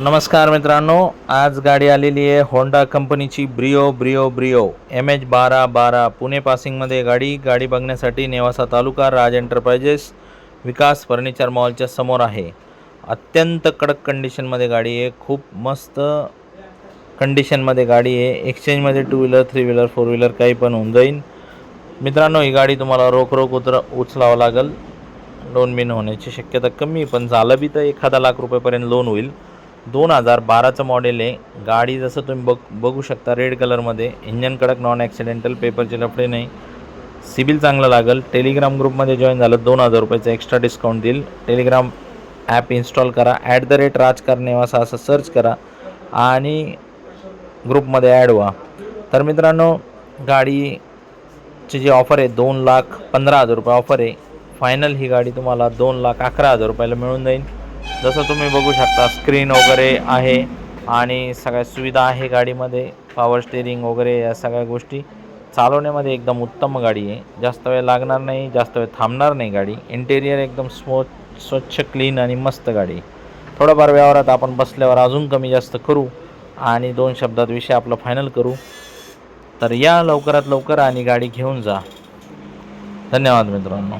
नमस्कार मित्रांनो आज गाडी आलेली आहे होंडा कंपनीची Brio Brio Brio M H बारा बारा. पुणे पासिंगमध्ये गाडी गाडी बघण्यासाठी नेवासा तालुका राज एंटरप्राइजेस विकास फर्निचर मॉलच्या समोर आहे. अत्यंत कडक कंडिशनमध्ये गाडी आहे खूप मस्त कंडिशनमध्ये गाडी आहे. एक्सचेंजमध्ये two wheeler three wheeler four wheeler काही पण होऊन जाईल मित्रांनो ही गाडी तुम्हाला रोख रोख उतर उचलावं लागेल. लोन बिन होण्याची शक्यता कमी पण झालं बी तर एखादा लाख रुपयेपर्यंत लोन होईल. दोन हजार बाराचं मॉडेल आहे. गाडी जसं तुम्ही बघ बघू शकता रेड कलरमध्ये इंजन कडक नॉन ॲक्सिडेंटल पेपरचे लफडे नाही. सिबिल चांगलं लागेल. टेलिग्राम ग्रुपमध्ये जॉईन झालं दोन हजार रुपयाचं एक्स्ट्रा डिस्काउंट देईल. टेलिग्राम ॲप इन्स्टॉल करा. ॲट द रेट राजकारणीवासा असं सर्च करा. आणि ग्रुपमध्ये ॲड व्हा. तर मित्रांनो गाडीची जी ऑफर आहे दोन लाख पंधरा हजार रुपये ऑफर आहे. फायनल ही गाडी तुम्हाला दोन लाख अकरा हजार रुपयाला मिळून जाईल. जसं तुम्ही बघू शकता स्क्रीन वगैरे आहे आणि सगळ्या सुविधा आहे गाडीमध्ये पॉवर स्टेरिंग वगैरे या सगळ्या गोष्टी. चालवण्यामध्ये एकदम उत्तम गाडी आहे. जास्त वेळ लागणार नाही जास्त वेळ थांबणार नाही गाडी. इंटेरियर एकदम स्मो स्वच्छ क्लीन आणि मस्त गाडी थोडंफार व्यवहारात आपण बसल्यावर अजून कमी जास्त करू आणि दोन शब्दात विषय आपला फायनल करू. तर या लवकरात लवकर आणि गाडी घेऊन जा. धन्यवाद मित्रांनो.